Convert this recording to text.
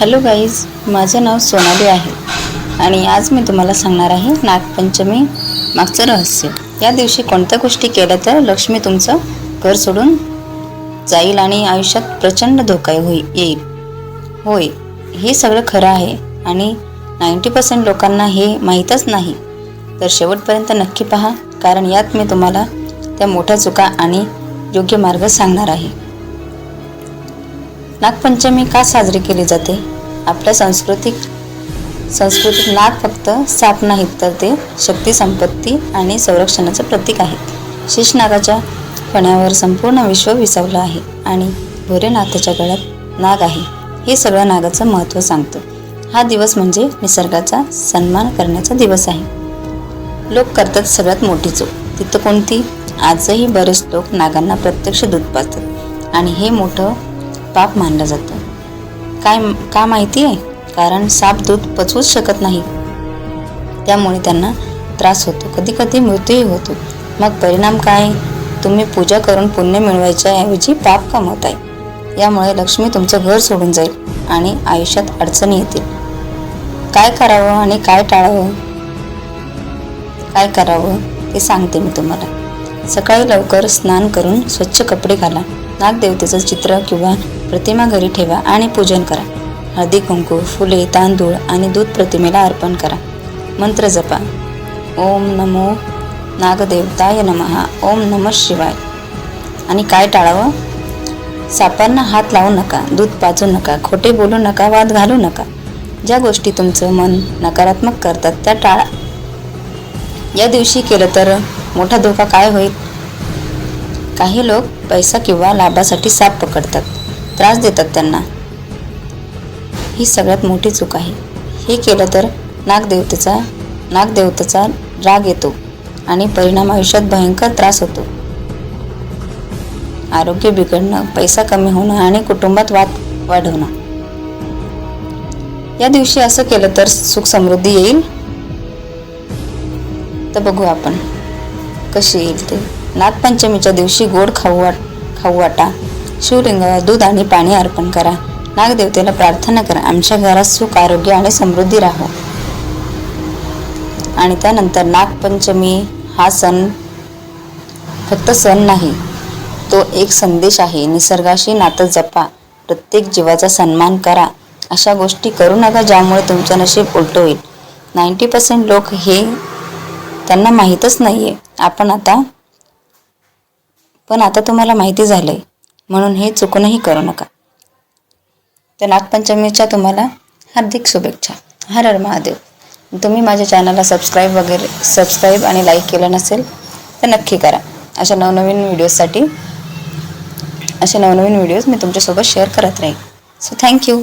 Hello guys माझं नाव सोनाली आहे. आणि आज मी तुम्हाला सांगणार आहे नागपंचमी मागचं रहस्य. या दिवशी कोणत्या गोष्टी केल्या तर लक्ष्मी तुमचं घर सोडून जाईल आणि आयुष्यात प्रचंड धोका होई येईल. होय हे सगळं खरं आहे आणि नाईंटी पर्सेंट लोकांना हे माहीतच नाही. तर शेवटपर्यंत नक्की पहा कारण यात मी तुम्हाला त्या मोठ्या चुका आणि योग्य मार्ग सांगणार आहे. नागपंचमी का साजरी केली जाते? आपल्या सांस्कृतिक संस्कृतीत नाग फक्त साप नाहीत तर ते शक्ती संपत्ती आणि संरक्षणाचं प्रतीक आहेत. शेषनागाच्या फण्यावर संपूर्ण विश्व विसावलं आहे आणि भोरेनाथाच्या गळ्यात नाग आहे. हे सगळं नागाचं महत्त्व सांगतं. हा दिवस म्हणजे निसर्गाचा सन्मान करण्याचा दिवस आहे. लोक करतात सगळ्यात मोठी चूक. तिथं कोणती? आजही बरेच लोक नागांना प्रत्यक्ष दूध पाजतात. आणि हे मोठं पाप मानलं जातं. काय का माहिती आहे? कारण साप दूध पचवूच शकत नाही. त्यामुळे त्यांना त्रास होतो. कधी कधी मृत्यूही होतो. मग परिणाम काय? तुम्ही पूजा करून पुण्य मिळवायच्या ऐवजी पाप कमवत आहे यामुळे लक्ष्मी तुमचं घर सोडून जाईल आणि आयुष्यात अडचणी येतील. काय करावं आणि काय टाळावं? काय करावं? ते सांगते मी तुम्हाला. सकाळी लवकर स्नान करून स्वच्छ कपडे घाला. नागदेवतेचं चित्र किंवा प्रतिमा घरी ठेवा आणि पूजन करा. हळदी कुंकू फुले तांदूळ आणि दूध प्रतिमेला अर्पण करा. मंत्र जपा. ओम नमो नागदेवताय नमहा. ओम नम शिवाय. आणि काय टाळावं? सापांना हात लावू नका दूध पाजू नका खोटे बोलू नका वाद घालू नका. ज्या गोष्टी तुमचं मन नकारात्मक करतात त्या टाळा. या दिवशी केलं तर मोठा धोका काय होईल? काही लोक पैसा किंवा लाभासाठी साप पकडतात. त्रास देतात त्यांना. ही सगळ्यात मोठी चूक आहे. हे केलं तर नागदेवतेचा नागदेवतेचा राग येतो आणि परिणाम आयुष्यात भयंकर त्रास होतो. आरोग्य बिघडणं पैसा कमी होणं आणि कुटुंबात वाद वाढवणं. या दिवशी असं केलं तर सुख समृद्धी येईल? तर बघू आपण. कशी येईल ते. नागपंचमीच्या दिवशी गोड खाऊ वाट खाऊ वाटा. शिवलिंगाला दूध आणि पाणी अर्पण करा. नागदेवतेला प्रार्थना करा. आमच्या घरात सुख आरोग्य आणि समृद्धी राहो. आणि त्यानंतर नागपंचमी हा सण फक्त सण नाही तो एक संदेश आहे. निसर्गाशी नातं जपा. प्रत्येक जीवाचा सन्मान करा. अशा गोष्टी करू नका ज्यामुळे तुमचं नशीब उलटं होईल. नाईंटी पर्सेंट लोक हे त्यांना माहीतच नाही आहे आपण आता पण आता तुम्हाला माहिती झालं आहे म्हणून हे चुकूनही करू नका. तर नागपंचमीच्या तुम्हाला हार्दिक शुभेच्छा. हर हर महादेव. तुम्ही माझ्या चॅनलला सबस्क्राईब वगैरे सबस्क्राईब आणि लाईक केलं नसेल तर नक्की करा. अशा नवनवीन व्हिडिओजसाठी असे नवनवीन व्हिडिओज मी तुमच्यासोबत शेअर करत राहील सो थँक्यू